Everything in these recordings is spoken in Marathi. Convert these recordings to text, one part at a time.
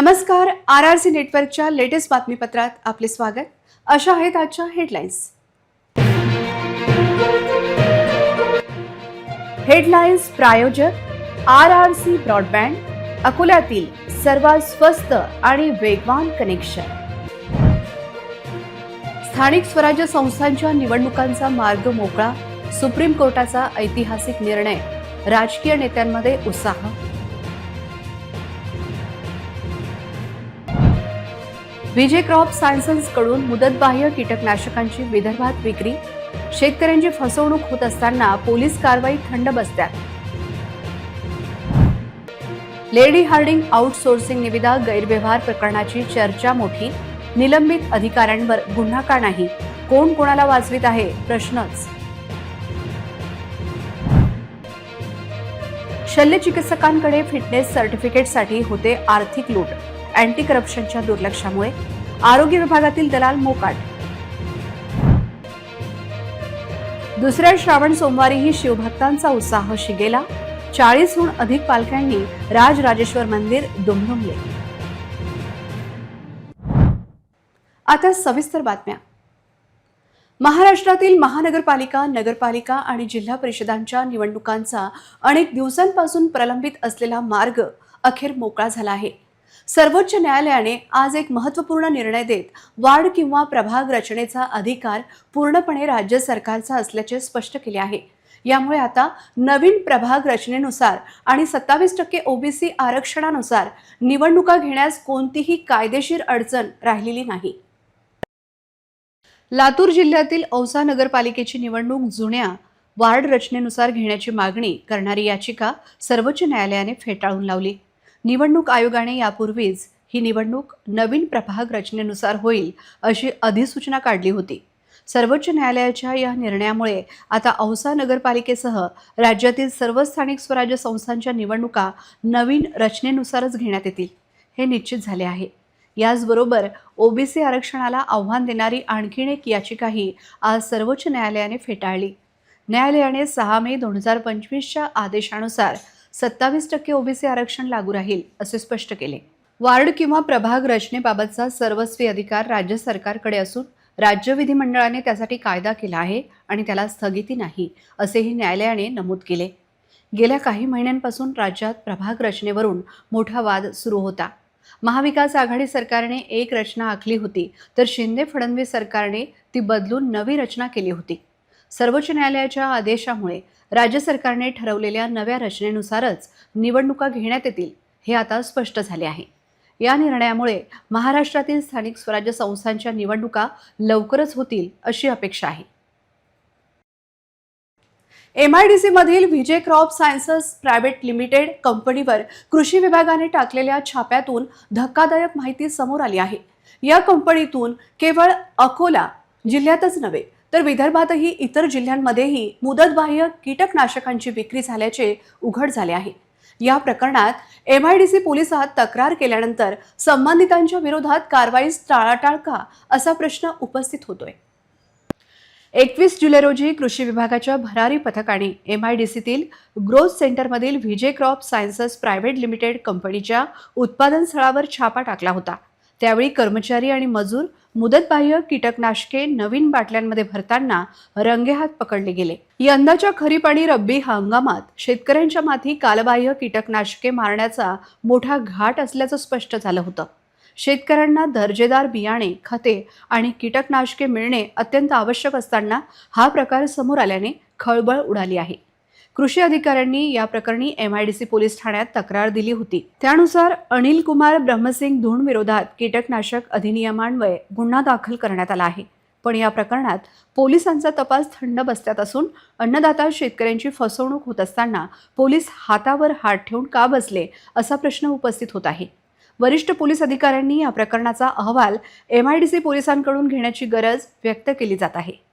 नमस्कार आर आर सी नेटवर्कच्या लेटेस्ट बातमीपत्रात आपले स्वागत. अशा आहेत आजच्या हेडलाईन्स. हेडलाईन्स प्रायोजक आर आर सी ब्रॉडबँड अकोल्यातील सर्वात स्वस्त आणि वेगवान कनेक्शन स्थानिक स्वराज्य संस्थांच्या निवडणुकांचा मार्ग मोकळा सुप्रीम कोर्टाचा ऐतिहासिक निर्णय राजकीय नेत्यांमध्ये उत्साह. विजय क्रॉप सायन्सेस कडून मुदतबाह्य कीटकनाशकांची विदर्भात विक्री. शेतकऱ्यांची फसवणूक होत असताना पोलीस कारवाई थंड बसत्यात. लेडी हार्डिंग आउटसोर्सिंग निविदा गैरव्यवहार प्रकरणाची चर्चा मोठी. निलंबित अधिकाऱ्यांवर गुन्हा का नाही? कोण कोणाला वाचवित आहे? प्रश्नच. शल्यचिकित्सकांकडे फिटनेस सर्टिफिकेटसाठी होते आर्थिक लूट. अँटी करप्शनच्या दुर्लक्षामुळे आरोग्य विभागातील दलाल मोकाट. दुसऱ्या श्रावण सोमवारीही शिवभक्तांचा उत्साह शिगेला. चाळीसहून अधिक पालख्यांनी राजराजेश्वर मंदिर दुमदुमले. आता सविस्तर बातम्या. महाराष्ट्रातील महानगरपालिका नगरपालिका आणि जिल्हा परिषदांच्या निवडणुकांचा अनेक दिवसांपासून प्रलंबित असलेला मार्ग अखेर मोकळा झाला आहे. सर्वोच्च न्यायालयाने आज एक महत्त्वपूर्ण निर्णय देत वार्ड किंवा प्रभाग रचनेचा अधिकार पूर्णपणे राज्य सरकारचा असल्याचे स्पष्ट केले आहे. यामुळे आता नवीन प्रभाग रचनेनुसार आणि सत्तावीस टक्के ओबीसी आरक्षणानुसार निवडणुका घेण्यास कोणतीही कायदेशीर अडचण राहिलेली नाही. लातूर जिल्ह्यातील औसा नगरपालिकेची निवडणूक जुन्या वार्ड रचनेनुसार घेण्याची मागणी करणारी याचिका सर्वोच्च न्यायालयाने फेटाळून लावली. निवडणूक आयोगाने यापूर्वीच ही निवडणूक नवीन प्रभाग रचनेनुसार होईल अशी अधिसूचना काढली होती. सर्वोच्च न्यायालयाच्या या निर्णयामुळे आता औसा नगरपालिकेसह राज्यातील सर्व स्थानिक स्वराज्य संस्थांच्या निवडणुका नवीन रचनेनुसारच घेण्यात येतील हे निश्चित झाले आहे. याचबरोबर ओबीसी आरक्षणाला आव्हान देणारी आणखीन एक याचिकाही आज सर्वोच्च न्यायालयाने फेटाळली. न्यायालयाने सहा मे दोन हजार पंचवीसच्या आदेशानुसार सत्तावीस टक्के ओबीसी आरक्षण लागू राहील असे स्पष्ट केले. वार्ड किंवा प्रभाग रचनेबाबतचा सर्वस्वी अधिकार राज्य सरकारकडे असून राज्य विधिमंडळाने त्यासाठी कायदा केला आहे आणि त्याला स्थगिती नाही असेही न्यायालयाने नमूद केले. गेल्या काही महिन्यांपासून राज्यात प्रभाग रचनेवरून मोठा वाद सुरू होता. महाविकास आघाडी सरकारने एक रचना आखली होती तर शिंदे फडणवीस सरकारने ती बदलून नवी रचना केली होती. सर्वोच्च न्यायालयाच्या आदेशामुळे राज्य सरकारने ठरवलेल्या नव्या रचनेनुसारच निवडणुका घेण्यात येतील हे आता स्पष्ट झाले आहे. या निर्णयामुळे महाराष्ट्रातील स्थानिक स्वराज्य संस्थांच्या निवडणुका लवकरच होतील अशी अपेक्षा आहे. M I D सीमधील Vijay crop sciences private limited कंपनीवर कृषी विभागाने टाकलेल्या छाप्यातून धक्कादायक माहिती समोर आली आहे. या कंपनीतून केवळ अकोला जिल्ह्यातच नव्हे तर विदर्भातही इतर जिल्ह्यांमध्येही मुदतबाह्य कीटकनाशकांची विक्री झाल्याचे उघड झाले आहे. या प्रकरणात एम आय डी सी पोलिसात तक्रार केल्यानंतर संबंधितांच्या विरोधात कारवाईस टाळाटाळ का असा प्रश्न उपस्थित होतोय. एकवीस जुलै रोजी कृषी विभागाच्या भरारी पथकाने एम आय डी सीतील growth सेंटरमधील V J crop sciences private limited कंपनीच्या उत्पादन स्थळावर छापा टाकला होता. त्यावेळी कर्मचारी आणि मजूर मुदतबाह्य कीटकनाशके नवीन बाटल्यांमध्ये भरताना रंगेहात पकडले गेले. यंदाच्या खरीप आणि रब्बी हंगामात शेतकऱ्यांच्या माथी कालबाह्य कीटकनाशके मारण्याचा मोठा घाट असल्याचं स्पष्ट झालं होतं. शेतकऱ्यांना दर्जेदार बियाणे खते आणि कीटकनाशके मिळणे अत्यंत आवश्यक असताना हा प्रकार समोर आल्याने खळबळ उडाली आहे. कृषी अधिकाऱ्यांनी या प्रकरणी M I D C police ठाण्यात तक्रार दिली होती. त्यानुसार अनिल कुमार ब्रह्मसिंग धुण विरोधात कीटकनाशक अधिनियमान्वये गुन्हा दाखल करण्यात आला आहे. पण या प्रकरणात पोलिसांचा तपास थंड बसल्यात असून अन्नदाता शेतकऱ्यांची फसवणूक होत असताना पोलीस हातावर हात ठेवून का बसले असा प्रश्न उपस्थित होत आहे. वरिष्ठ पोलीस अधिकाऱ्यांनी या प्रकरणाचा अहवाल एम आय डी सी पोलिसांकडून घेण्याची गरज व्यक्त केली जात आहे.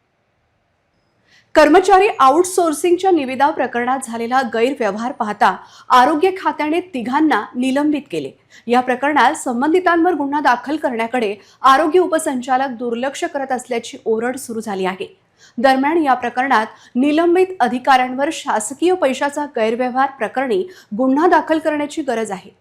कर्मचारी आउटसोर्सिंगच्या निविदा प्रकरणात झालेला गैरव्यवहार पाहता आरोग्य खात्याने तिघांना निलंबित केले. या प्रकरणात संबंधितांवर गुन्हा दाखल करण्याकडे आरोग्य उपसंचालक दुर्लक्ष करत असल्याची ओरड सुरू झाली आहे. दरम्यान या प्रकरणात निलंबित अधिकाऱ्यांवर शासकीय पैशाचा गैरव्यवहार प्रकरणी गुन्हा दाखल करण्याची गरज आहे.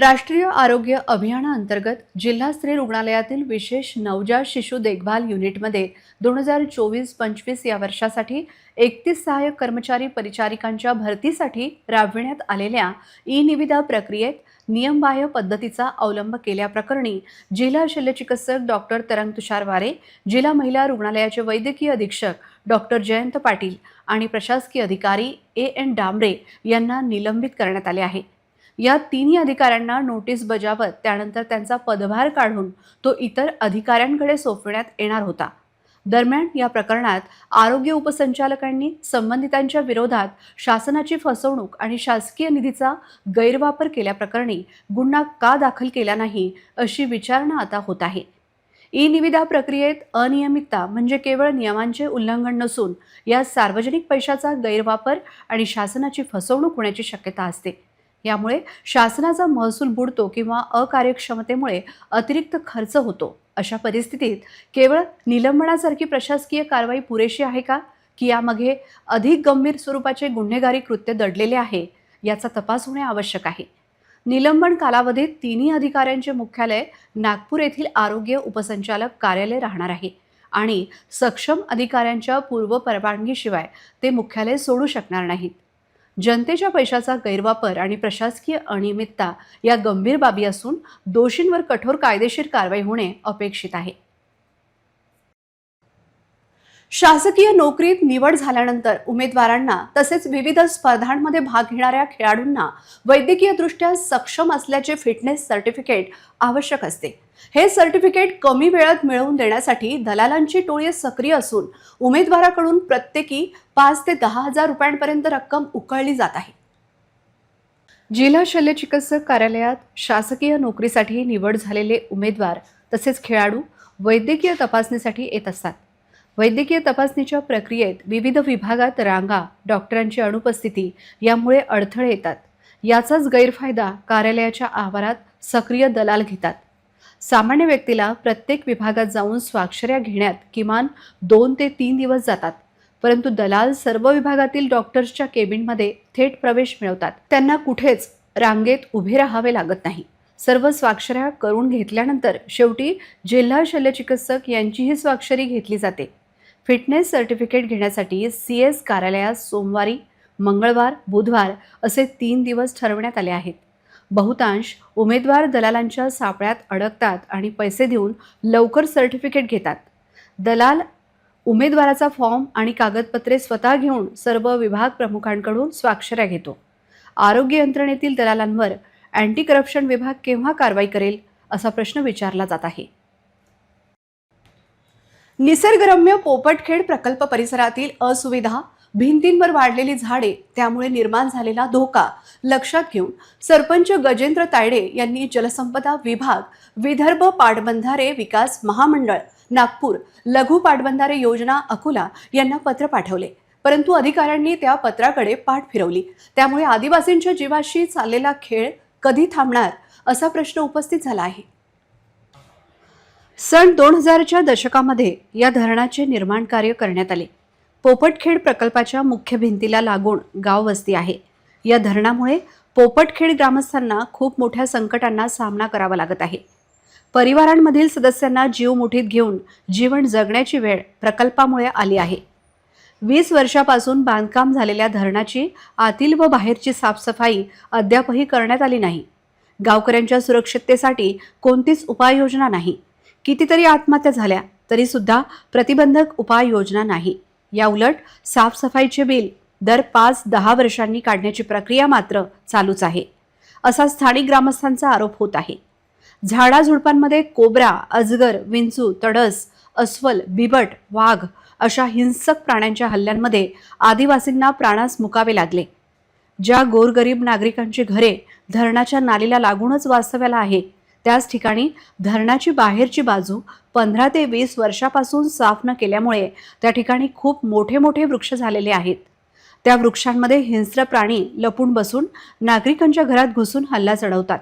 राष्ट्रीय आरोग्य अभियानाअंतर्गत जिल्हा स्त्री रुग्णालयातील विशेष नवजात शिशु देखभाल युनिटमध्ये दोन हजार चोवीस पंचवीस या वर्षासाठी एकतीस सहाय्यक कर्मचारी परिचारिकांच्या भरतीसाठी राबविण्यात आलेल्या ई निविदा प्रक्रियेत नियमबाह्य पद्धतीचा अवलंब केल्याप्रकरणी जिल्हा शल्यचिकित्सक डॉक्टर तरंग तुषार वारे जिल्हा महिला रुग्णालयाचे वैद्यकीय अधीक्षक डॉक्टर जयंत पाटील आणि प्रशासकीय अधिकारी ए एन डांबरे यांना निलंबित करण्यात आले आहे. या तिन्ही अधिकाऱ्यांना नोटीस बजावत त्यानंतर त्यांचा पदभार काढून तो इतर अधिकाऱ्यांकडे सोपविण्यात येणार होता. दरम्यान या प्रकरणात आरोग्य उपसंचालकांनी संबंधितांच्या विरोधात शासनाची फसवणूक आणि शासकीय निधीचा गैरवापर केल्याप्रकरणी गुन्हा का दाखल केला नाही अशी विचारणा आता होत आहे. ई निविदा प्रक्रियेत अनियमितता म्हणजे केवळ नियमांचे उल्लंघन नसून या सार्वजनिक पैशाचा गैरवापर आणि शासनाची फसवणूक होण्याची शक्यता असते. यामुळे शासनाचा महसूल बुडतो किंवा अकार्यक्षमतेमुळे अतिरिक्त खर्च होतो. अशा परिस्थितीत केवळ निलंबनासारखी प्रशासकीय कारवाई पुरेशी आहे का? की यामागे अधिक गंभीर स्वरूपाचे गुन्हेगारी कृत्य दडलेले आहे याचा तपास होणे आवश्यक आहे. निलंबन कालावधीत तिन्ही अधिकाऱ्यांचे मुख्यालय नागपूर येथील आरोग्य उपसंचालक कार्यालय राहणार आहे आणि सक्षम अधिकाऱ्यांच्या पूर्व परवानगीशिवाय ते मुख्यालय सोडू शकणार नाहीत. जनतेच्या पैशाचा गैरवापर आणि प्रशासकीय अनियमितता या गंभीर बाबी असून दोषींवर कठोर कायदेशीर कारवाई होणे अपेक्षित आहे. शासकीय नोकरीत निवड झाल्यानंतर उमेदवारांना तसेच विविध स्पर्धांमध्ये भाग घेणाऱ्या खेळाडूंना वैद्यकीयदृष्ट्या सक्षम असल्याचे फिटनेस सर्टिफिकेट आवश्यक असते. हे सर्टिफिकेट कमी वेळात मिळवून देण्यासाठी दलालांची टोळी सक्रिय असून उमेदवाराकडून प्रत्येकी पाच ते दहा हजार रुपयांपर्यंत रक्कम उकळली जात आहे. जिल्हा शल्यचिकित्सक कार्यालयात शासकीय नोकरीसाठी निवड झालेले उमेदवार तसेच खेळाडू वैद्यकीय तपासणीसाठी येत असतात. वैद्यकीय तपासणीच्या प्रक्रियेत विविध विभागात रांगा डॉक्टरांची अनुपस्थिती यामुळे अडथळे येतात. याचाच गैरफायदा कार्यालयाच्या आवारात सक्रिय दलाल घेतात. सामान्य व्यक्तीला प्रत्येक विभागात जाऊन स्वाक्षऱ्या घेण्यात किमान दोन ते तीन दिवस जातात परंतु दलाल सर्व विभागातील डॉक्टर्सच्या केबिनमध्ये थेट प्रवेश मिळवतात. त्यांना कुठेच रांगेत उभे राहावे लागत नाही. सर्व स्वाक्षऱ्या करून घेतल्यानंतर शेवटी जिल्हा शल्यचिकित्सक यांचीही स्वाक्षरी घेतली जाते. फिटनेस सर्टिफिकेट घेण्यासाठी सी एस कार्यालयात सोमवारी मंगळवार बुधवार असे तीन दिवस ठरवण्यात आले आहेत. बहुतांश उमेदवार दलालांच्या सापळ्यात अडकतात आणि पैसे देऊन लवकर सर्टिफिकेट घेतात. दलाल उमेदवाराचा फॉर्म आणि कागदपत्रे स्वतः घेऊन सर्व विभाग प्रमुखांकडून स्वाक्षऱ्या घेतो. आरोग्य यंत्रणेतील दलालांवर अँटी करप्शन विभाग केव्हा कारवाई करेल असा प्रश्न विचारला जात आहे. निसर्गरम्य पोपटखेड प्रकल्प परिसरातील असुविधा भिंतींवर वाढलेली झाडे त्यामुळे निर्माण झालेला धोका लक्षात घेऊन सरपंच गजेंद्र तायडे यांनी जलसंपदा विभाग विदर्भ पाटबंधारे विकास महामंडळ नागपूर लघु पाटबंधारे योजना अकोला यांना पत्र पाठवले. परंतु अधिकाऱ्यांनी त्या पत्राकडे पाठ फिरवली. त्यामुळे आदिवासींच्या जीवाशी चाललेला खेळ कधी थांबणार असा प्रश्न उपस्थित झाला आहे. सन दोन हजारच्या दशकामध्ये या धरणाचे निर्माण कार्य करण्यात आले. पोपटखेड प्रकल्पाच्या मुख्य भिंतीला लागून गाव वस्ती आहे. या धरणामुळे पोपटखेड ग्रामस्थांना खूप मोठ्या संकटांना सामना करावा लागत आहे. परिवारांमधील सदस्यांना जीव मुठीत घेऊन जीवन जगण्याची वेळ प्रकल्पामुळे आली आहे. वीस वर्षापासून बांधकाम झालेल्या धरणाची आतील व बाहेरची साफसफाई अद्यापही करण्यात आली नाही. गावकऱ्यांच्या सुरक्षिततेसाठी कोणतीच उपाययोजना नाही. कितीतरी आत्महत्या झाल्या तरीसुद्धा प्रतिबंधक उपाययोजना नाही. या उलट साफसफाईचे बिल दर पाच दहा वर्षांनी काढण्याची प्रक्रिया मात्र चालूच आहे. असा स्थानिक ग्रामस्थांचा आरोप होत आहे. झाडाझुडपांमध्ये कोबरा अजगर विंचू तडस अस्वल बिबट वाघ अशा हिंसक प्राण्यांच्या हल्ल्यांमध्ये आदिवासींना प्राणास मुकावे लागले. ज्या गोरगरीब नागरिकांची घरे धरणाच्या नालीला लागूनच वास्तव्याला आहे त्याच ठिकाणी धरणाची बाहेरची बाजू पंधरा ते वीस वर्षापासून साफ न केल्यामुळे त्या ठिकाणी खूप मोठे मोठे वृक्ष झालेले आहेत. त्या वृक्षांमध्ये हिंस्र प्राणी लपून बसून नागरिकांच्या घरात घुसून हल्ला चढवतात.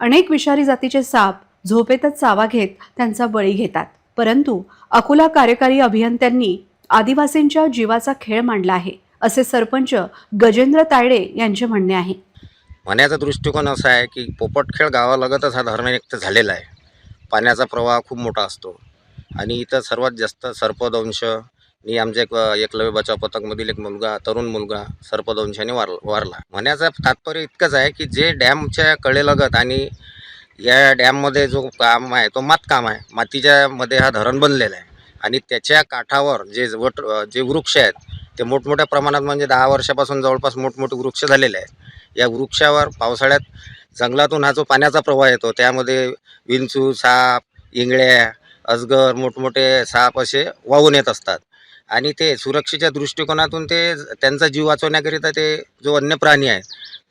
अनेक विषारी जातीचे साप झोपेतच चावा घेत त्यांचा बळी घेतात. परंतु अकोला कार्यकारी अभियंत्यांनी आदिवासींच्या जीवाचा खेळ मांडला आहे असे सरपंच गजेंद्र तायडे यांचे म्हणणे आहे. म्हणण्याचा दृष्टिकोन असा आहे की पोपटखेळ गावालगतच हा धरण एक झालेला आहे. पाण्याचा प्रवाह खूप मोठा असतो. आणि इथं सर्वात जास्त सर्पदंश मी आमच्या एक एकलव्य बचाव पथकमधील एक मुलगा तरुण मुलगा सर्पदंशाने वार वारला. म्हणण्याचं तात्पर्य इतकंच आहे की जे डॅमच्या कडेलगत आणि या डॅममध्ये जो काम आहे तो मातकाम आहे मातीच्या मध्ये हा धरण बनलेला आहे. आणि त्याच्या काठावर जे वट जे वृक्ष आहेत ते मोठमोठ्या प्रमाणात म्हणजे दहा वर्षापासून जवळपास मोठमोठे वृक्ष झालेले आहेत. या वृक्षावर पावसाळ्यात जंगलातून हा जो पाण्याचा प्रवाह येतो त्यामध्ये विंचू साप इंगळ्या अजगर मोठमोठे साप असे वाहून येत असतात. आणि ते सुरक्षेच्या दृष्टिकोनातून ते त्यांचा जीव वाचवण्याकरिता ते जो वन्य प्राणी आहे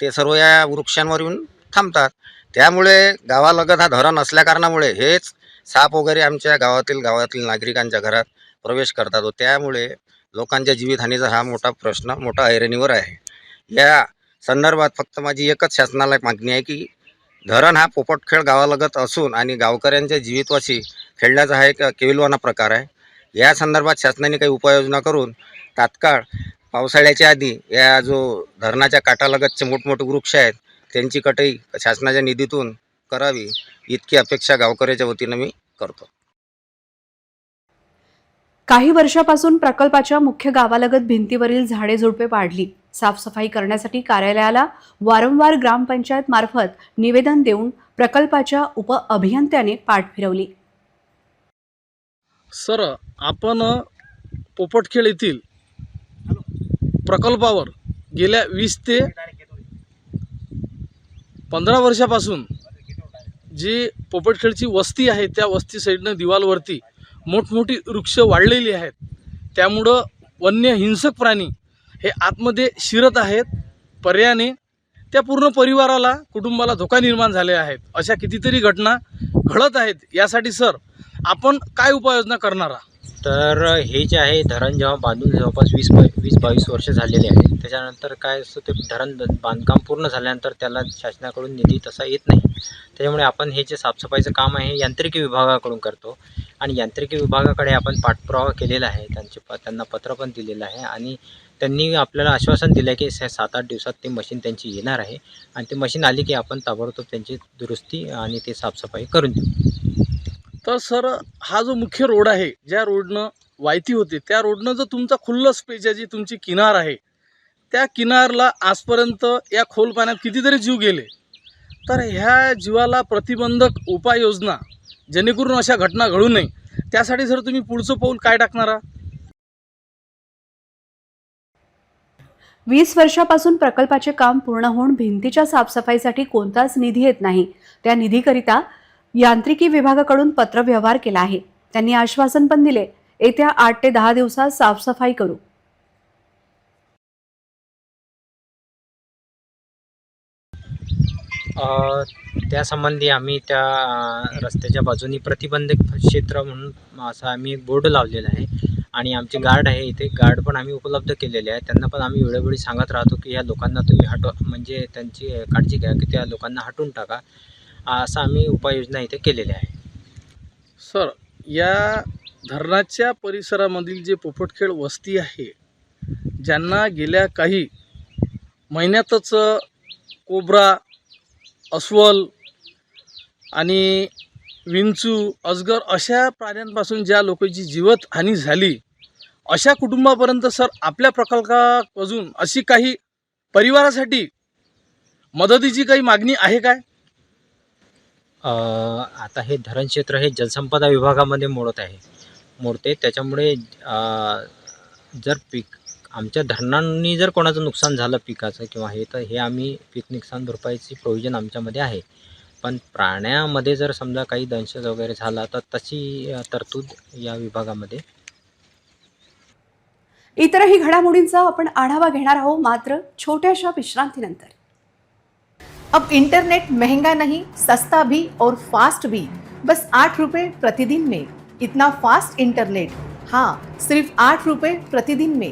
ते सर्व या वृक्षांवर येऊन थांबतात. त्यामुळे गावालगत हा धरण असल्याकारणामुळे हेच साप वगैरे आमच्या गावातील गावातील नागरिकांच्या घरात प्रवेश करतात. व त्यामुळे लोकांच्या जीवितहानीचा हा मोठा प्रश्न मोठा ऐरणीवर आहे. या संदर्भात फक्त माझी एकच शासनाला मागणी आहे की धरण हा पोपटखेळ गावालगत असून आणि गावकऱ्यांच्या जीवितवाशी खेळण्याचा हा एक केविलवाना प्रकार आहे. या संदर्भात शासनाने काही उपाययोजना करून तात्काळ पावसाळ्याच्या आधी या जो धरणाच्या काठालगतचे मोठमोठे वृक्ष आहेत त्यांची कटई शासनाच्या निधीतून करावी इतकी अपेक्षा गावकऱ्याच्या वतीनं मी करतो. काही वर्षापासून प्रकल्पाच्या मुख्य गावालगत भिंतीवरील झाडे झुडपे पाडली. साफसफाई करण्यासाठी कार्यालयाला वारंवार ग्रामपंचायत मार्फत निवेदन देऊन प्रकल्पाच्या उप अभियंत्याने पाठ फिरवली. सर आपण पोपटखेळ येथील प्रकल्पावर गेल्या वीस ते पंधरा वर्षापासून जी पोपटखेळची वस्ती आहे त्या वस्ती साईडनं दिवालवरती मोठमोठी वृक्ष वाढलेली आहेत. त्यामुळं वन्य हिंसक प्राणी हे आतमध्ये शिरत आहेत. पर्याने त्या पूर्ण परिवाराला कुटुंबाला धोका निर्माण झाले आहेत. अशा कितीतरी घटना घडत आहेत. यासाठी सर आपण काय उपाययोजना करणार आहात? तर हे जे आहे धरण जेव्हा बांधून जवळपास वीस बाय वीस बावीस वर्ष झालेले आहेत त्याच्यानंतर काय असतं ते धरण बांधकाम पूर्ण झाल्यानंतर त्याला शासनाकडून निधी तसा येत नाही. त्याच्यामुळे आपण हे जे साफसफाईचं काम आहे यांत्रिकी विभागाकडून करतो. आणि यांत्रिकी विभागाकडे आपण पाठपुरावा केलेला आहे. त्यांचे प त्यांना पत्र पण दिलेलं आहे. आणि त्यांनी आपल्याला आश्वासन दिलं आहे की स- सात आठ दिवसात ते मशीन त्यांची येणार आहे. आणि ते मशीन आली की आपण ताबडतोब त्यांची दुरुस्ती आणि ते साफसफाई करून देऊ. तर सर हा जो मुख्य रोड आहे ज्या रोडनं वायती होते त्या रोडनं जो तुमचा खुल्लं स्पेस आहे जी तुमची किनार आहे त्या किनारला आजपर्यंत या खोल पाण्यात कितीतरी जीव गेले? तर ह्या जीवाला प्रतिबंधक उपाययोजना जेणेकरून अशा घटना घडू नये. त्यासाठी सर तुम्ही पुढचं पाऊल काय टाकणार? आहात वीस वर्षापासून प्रकल्पाचे काम पूर्ण होऊन भिंतीच्या साफसफाईसाठी कोणताच निधी येत नाही. त्या निधीकरिता यांत्रिकी विभागाकडून पत्रव्यवहार केला आहे. त्यांनी आश्वासन पण दिले येत्या आठ ते दहा दिवसात साफसफाई करू. त्यासंबंधी आम्ही त्या रस्त्याच्या बाजूनी प्रतिबंधक क्षेत्र म्हणून असं आम्ही एक बोर्ड लावलेला आहे. आणि आमचे गार्ड आहे इथे. गार्ड पण आम्ही उपलब्ध केलेले आहे. त्यांना पण आम्ही वेळोवेळी सांगत राहतो की या लोकांना तुम्ही हटवा म्हणजे त्यांची काळजी घ्या की त्या लोकांना हटवून टाका. असं आम्ही उपाययोजना इथे केलेल्या आहे. सर या धरणाच्या परिसरामधील जे पोपटखेड वस्ती आहे ज्यांना गेल्या काही महिन्यातच कोब्रा अस्वल आणि विंचू अजगर अशा प्राण्यांपासून ज्या लोकांची जीवतहानी झाली अशा कुटुंबापर्यंत सर आपल्या प्रकल्पापासून अशी काही परिवारासाठी मदतीची काही मागणी आहे काय? अ, आता हे धरण क्षेत्र हे जलसंपदा विभागामध्ये मोडत आहे. मोडते. त्याच्यामुळे अ, जर पीक आमच्या धरणांनी जर कोणाचं नुकसान झालं पिकाचं किंवा हे तर हे आम्ही पीक नुकसान भरपाईची प्रोव्हिजन आमच्यामध्ये आहे. पण प्राण्यामध्ये जर समजा काही दंश वगैरे झाला तर तशी तरतूद या विभागामध्ये. इतरही घडामोडींचा आपण आढावा घेणार आहोत मात्र छोट्याशा विश्रांतीनंतर. अब इंटरनेट महंगा नहीं सस्ता भी और फास्ट भी बस आठ रुपए प्रतिदिन में। इतना फास्ट इंटरनेट हाँ सिर्फ आठ रुपए प्रतिदिन में।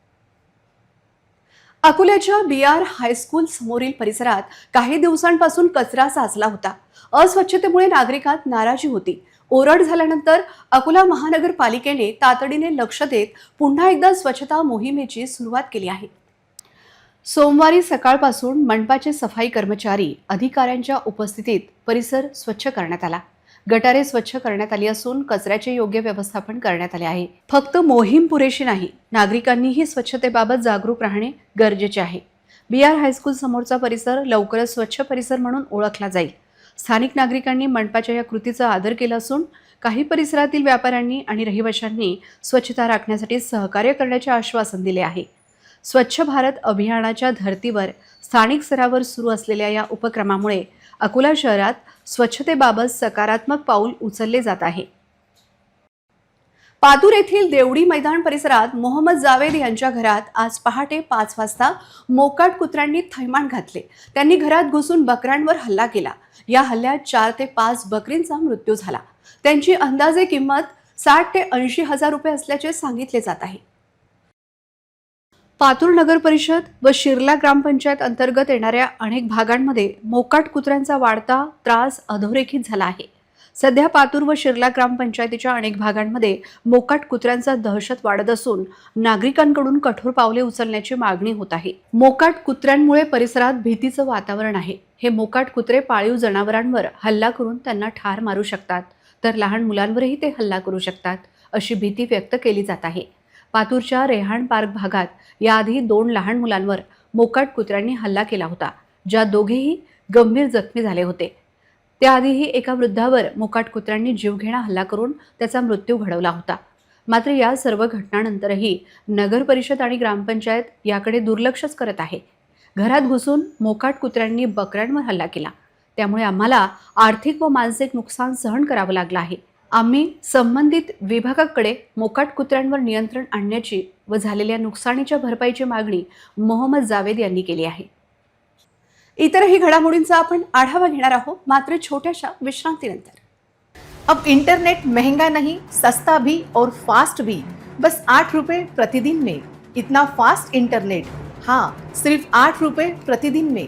अकोल्याच्या बी आर हायस्कूल समोरील परिसरात काही दिवसांपासून कचरा साचला होता. अस्वच्छतेमुळे नागरिकात नाराजी होती. ओरड झाल्यानंतर अकोला महानगरपालिकेने तातडीने लक्ष देत पुन्हा एकदा स्वच्छता मोहिमेची सुरुवात केली आहे. सोमवारी सकाळपासून मंडपाचे सफाई कर्मचारी अधिकाऱ्यांच्या उपस्थितीत परिसर स्वच्छ करण्यात आला. गटारे स्वच्छ करण्यात आली असून कचऱ्याचे योग्य व्यवस्थापन करण्यात आले आहे. फक्त मोहीम पुरेशी नाही नागरिकांनीही स्वच्छतेबाबत जागरूक राहणे गरजेचे आहे. बी आर हायस्कूल समोरचा परिसर लवकरच स्वच्छ परिसर म्हणून ओळखला जाईल. स्थानिक नागरिकांनी मंडपाच्या या कृतीचा आदर केला असून काही परिसरातील व्यापाऱ्यांनी आणि रहिवाशांनी स्वच्छता राखण्यासाठी सहकार्य करण्याचे आश्वासन दिले आहे. स्वच्छ भारत अभियानाच्या धर्तीवर स्थानिक स्तरावर सुरू असलेल्या या उपक्रमामुळे अकोला शहरात स्वच्छतेबाबत सकारात्मक पाऊल उचलले जात आहे. पातूर येथील देवडी मैदान परिसरात मोहम्मद जावेद यांच्या घरात आज पहाटे पाच वाजता मोकाट कुत्र्यांनी थैमान घातले. त्यांनी घरात घुसून बकऱ्यांवर हल्ला केला. या हल्ल्यात चार ते पाच बकरींचा मृत्यू झाला. त्यांची अंदाजे किंमत साठ ते ऐंशी हजार रुपये असल्याचे सांगितले जात आहे. पातूर नगर परिषद व शिरला ग्रामपंचायत अंतर्गत येणाऱ्या अनेक भागांमध्ये मोकाट कुत्र्यांचा वाढता त्रास अधोरेखित झाला आहे. सध्या पातूर व शिरला ग्रामपंचायतीच्या अनेक भागांमध्ये मोकाट कुत्र्यांचा दहशत वाढत असून नागरिकांकडून कठोर पावले उचलण्याची मागणी होत आहे. मोकाट कुत्र्यांमुळे परिसरात भीतीचं वातावरण आहे. हे मोकाट कुत्रे पाळीव जनावरांवर हल्ला करून त्यांना ठार मारू शकतात. तर लहान मुलांवरही ते हल्ला करू शकतात अशी भीती व्यक्त केली जात आहे. पातूरच्या रेहाण पार्क भागात याआधी दोन लहान मुलांवर मोकाट कुत्र्यांनी हल्ला केला होता ज्या दोघेही गंभीर जखमी झाले होते. त्याआधीही एका वृद्धावर मोकाट कुत्र्यांनी जीवघेणा हल्ला करून त्याचा मृत्यू घडवला होता. मात्र या सर्व घटनांनंतरही नगर परिषद आणि ग्रामपंचायत याकडे दुर्लक्षच करत आहे. घरात घुसून मोकाट कुत्र्यांनी बकऱ्यांवर हल्ला केला. त्यामुळे आम्हाला आर्थिक व मानसिक नुकसान सहन करावं लागलं आहे. आम्ही संबंधित विभागाकडे मोकाट कुत्र्यांवर नियंत्रण आणण्याची व झालेल्या नुकसानीच्या भरपाईची मागणी मोहम्मद जावेद यांनी केली आहे. इतरही घडामोडींचा आपण आढावा घेणार आहोत मात्र छोट्याशा विश्रांतीनंतर. अब इंटरनेट महंगा नहीं सस्ता भी और फास्ट भी. बस आठ रुपये प्रतिदिन में. इतना फास्ट इंटरनेट हाँ सिर्फ आठ रुपये प्रतिदिन में.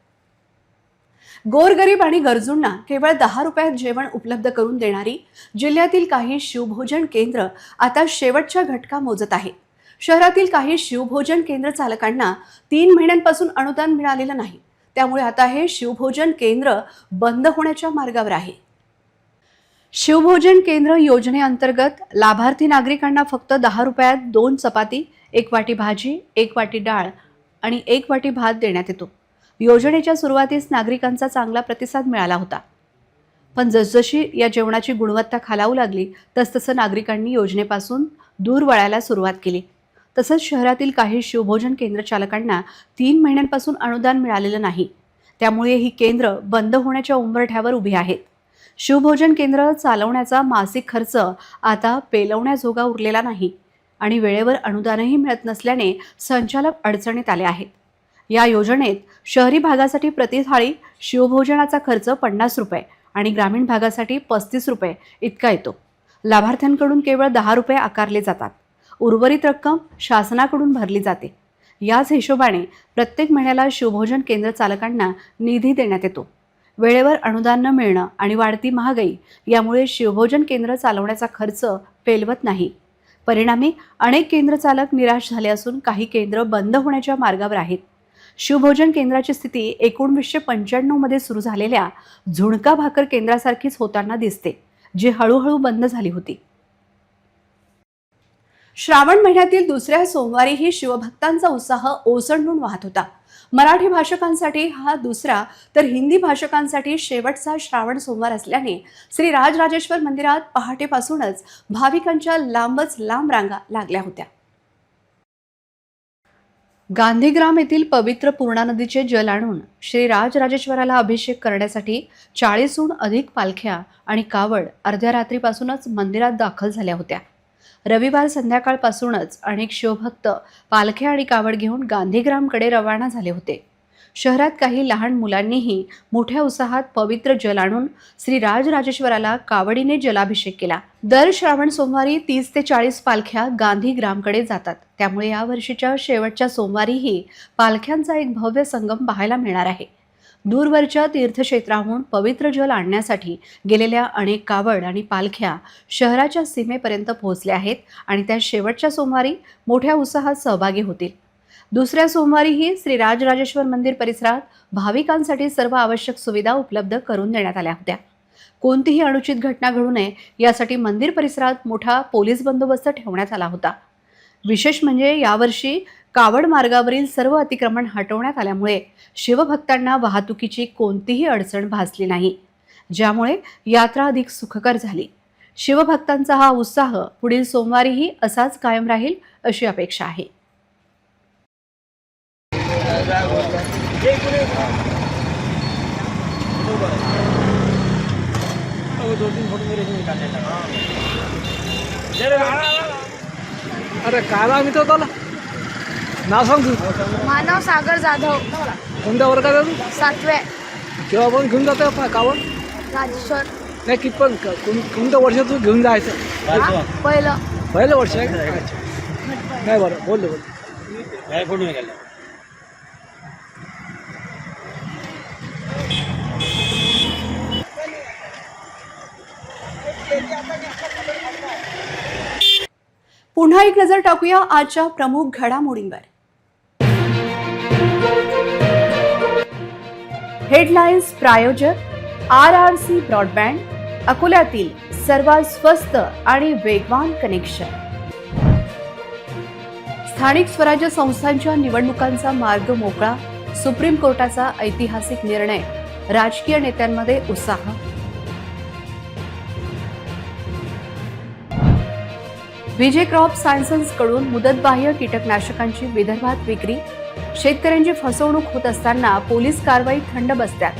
गोरगरीब आणि गरजूंना केवळ दहा रुपयात जेवण उपलब्ध करून देणारी जिल्ह्यातील काही शिवभोजन केंद्र आता शेवटच्या घटका मोजत आहे. शहरातील काही शिवभोजन केंद्र चालकांना तीन महिन्यांपासून अनुदान मिळालेलं नाही. त्यामुळे आता हे शिवभोजन केंद्र बंद होण्याच्या मार्गावर आहे. शिवभोजन केंद्र योजनेअंतर्गत लाभार्थी नागरिकांना फक्त दहा रुपयात दोन चपाती एक वाटी भाजी एक वाटी डाळ आणि एक वाटी भात देण्यात येतो. योजनेच्या सुरुवातीस नागरिकांचा चांगला प्रतिसाद मिळाला होता. पण जसजशी या जेवणाची गुणवत्ता खालावू लागली तसतसं नागरिकांनी योजनेपासून दूर वळायला सुरुवात केली. तसंच शहरातील काही शिवभोजन केंद्र चालकांना तीन महिन्यांपासून अनुदान मिळालेलं नाही. त्यामुळे ही केंद्र बंद होण्याच्या उंबरठ्यावर उभी आहेत. शिवभोजन केंद्र चालवण्याचा मासिक खर्च आता पेलवण्याजोगा उरलेला नाही आणि वेळेवर अनुदानही मिळत नसल्याने संचालक अडचणीत आले आहेत. या योजनेत शहरी भागासाठी प्रतिथाळी शिवभोजनाचा खर्च पन्नास रुपये आणि ग्रामीण भागासाठी पस्तीस रुपये इतका येतो. लाभार्थ्यांकडून केवळ दहा रुपये आकारले जातात. उर्वरित रक्कम शासनाकडून भरली जाते. याच हिशोबाने प्रत्येक महिन्याला शिवभोजन केंद्र चालकांना निधी देण्यात येतो. वेळेवर अनुदान न मिळणं आणि वाढती महागाई यामुळे शिवभोजन केंद्र चालवण्याचा खर्च पेलवत नाही. परिणामी अनेक केंद्र चालक निराश झाले असून काही केंद्र बंद होण्याच्या मार्गावर आहेत. शिवभोजन केंद्राची स्थिती एकोणवीसशे पंच्याण्णवमध्ये सुरू झालेल्या झुणका भाकर केंद्रासारखीच होताना दिसते जी हळूहळू बंद झाली होती. श्रावण महिन्यातील दुसऱ्या सोमवारीही शिवभक्तांचा उत्साह ओसंडून वाहत होता. मराठी भाषकांसाठी हा दुसरा तर हिंदी भाषकांसाठी शेवटचा श्रावण सोमवार असल्याने श्री राजराजेश्वर मंदिरात पहाटेपासूनच भाविकांच्या लांबच लांब रांगा लागल्या होत्या. गांधीग्राम येथील पवित्र पूर्णा नदीचे जल आणून श्री राजराजेश्वराला अभिषेक करण्यासाठी चाळीसहून अधिक पालख्या आणि कावड अर्ध्या रात्रीपासूनच मंदिरात दाखल झाल्या होत्या. रविवार संध्याकाळपासूनच अनेक शिवभक्त पालख्या आणि कावड घेऊन गांधीग्रामकडे रवाना झाले होते. शहरात काही लहान मुलांनीही मोठ्या उत्साहात पवित्र जल आणून श्री राजराजेश्वराला कावडीने जलाभिषेक केला. दर श्रावण सोमवारी तीस ते चाळीस पालख्या गांधी ग्रामकडे जातात. त्यामुळे या वर्षीच्या शेवटच्या सोमवारीही पालख्यांचा एक भव्य संगम पाहायला मिळणार आहे. दूरवरच्या तीर्थक्षेत्राहून पवित्र जल आणण्यासाठी गेलेल्या अनेक कावड आणि पालख्या शहराच्या सीमेपर्यंत पोहोचल्या आहेत आणि त्या शेवटच्या सोमवारी मोठ्या उत्साहात सहभागी होतील. दुसऱ्या सोमवारीही श्री राजराजेश्वर मंदिर परिसरात भाविकांसाठी सर्व आवश्यक सुविधा उपलब्ध करून देण्यात आल्या होत्या. कोणतीही अनुचित घटना घडू नये यासाठी मंदिर परिसरात मोठा पोलीस बंदोबस्त ठेवण्यात आला होता. विशेष म्हणजे यावर्षी कावड मार्गावरील सर्व अतिक्रमण हटवण्यात आल्यामुळे शिवभक्तांना वाहतुकीची कोणतीही अडचण भासली नाही. ज्यामुळे यात्रा अधिक सुखकर झाली. शिवभक्तांचा हा उत्साह पुढील सोमवारीही असाच कायम राहील अशी अपेक्षा आहे. अरे काला मी तो त्याला नाव सांग तू. मानव सागर जाधव. कोणत्या वर्गात आहे तू? सातवे केव्हा पण घेऊन जातो आपण कावड राजेश्वर. नाही किती पण क- कोण- कोणत्या वर्षात तू घेऊन जायचं? हा? पहिलं. पहिलं वर्ष आहे का? नाही बरं बोललो बोल. पुन्हा एक नजर टाकूया आजच्या प्रमुख घडामोडींवर. हेडलाईन्स प्रायोजक आर आर सी ब्रॉडबँड अकोल्यातील सर्वात स्वस्त आणि वेगवान कनेक्शन. स्थानिक स्वराज्य संस्थांच्या निवडणुकांचा मार्ग मोकळा सुप्रीम कोर्टाचा ऐतिहासिक निर्णय राजकीय नेत्यांमध्ये उत्साह. विजय क्रॉप सायन्सेस कडून मुदतबाह्य कीटकनाशकांची विदर्भात विक्री. शेतकऱ्यांची फसवणूक होत असताना पोलीस कारवाई थंड बसत्यात.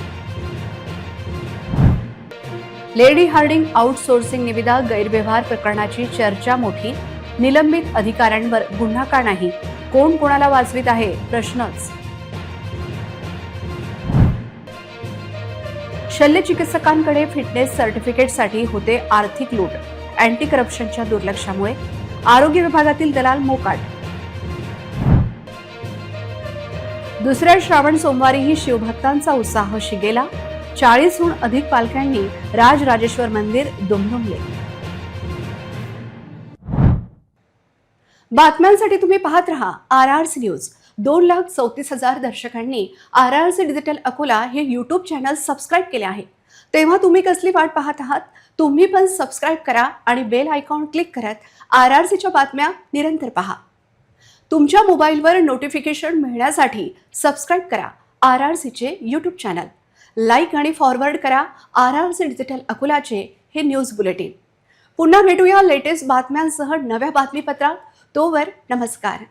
लेडी हार्डिंग आउटसोर्सिंग निविदा गैरव्यवहार प्रकरणाची चर्चा मोठी. निलंबित अधिकाऱ्यांवर गुन्हा का नाही? कोण कोणाला वाचवित आहे? प्रश्नच. शल्य चिकित्सकांकडे फिटनेस सर्टिफिकेटसाठी होते आर्थिक लूट. अँटी करप्शनच्या दुर्लक्षामुळे आरोग्य विभागातील दलाल मोकाट. दुसऱ्या श्रावण सोमवारीही शिवभक्तांचा उत्साह शिगेला. चाळीसहून अधिक पालख्यांनी राजराजेश्वर मंदिर दुमदुमले. बातम्यांसाठी तुम्ही पाहत रहा आर आर सी न्यूज. दोन लाख चौतीस हजार दर्शकांनी R R C digital Akola हे यूट्यूब चॅनल सबस्क्राईब केले आहे. तेव्हा तुम्ही कसली वाट पाहत आहात तुम्ही पण सबस्क्राईब करा आणि बेल आयकॉन क्लिक करत आर आर सीच्या बातम्या निरंतर पहा. तुमच्या मोबाईलवर नोटिफिकेशन मिळण्यासाठी सबस्क्राईब करा आर आर सीचे यूट्यूब चॅनल लाईक आणि फॉरवर्ड करा आर आर सी डिजिटल अकोलाचे हे न्यूज बुलेटिन पुन्हा भेटूया लेटेस्ट बातम्यांसह नव्या बातमीपत्रात. तोवर नमस्कार.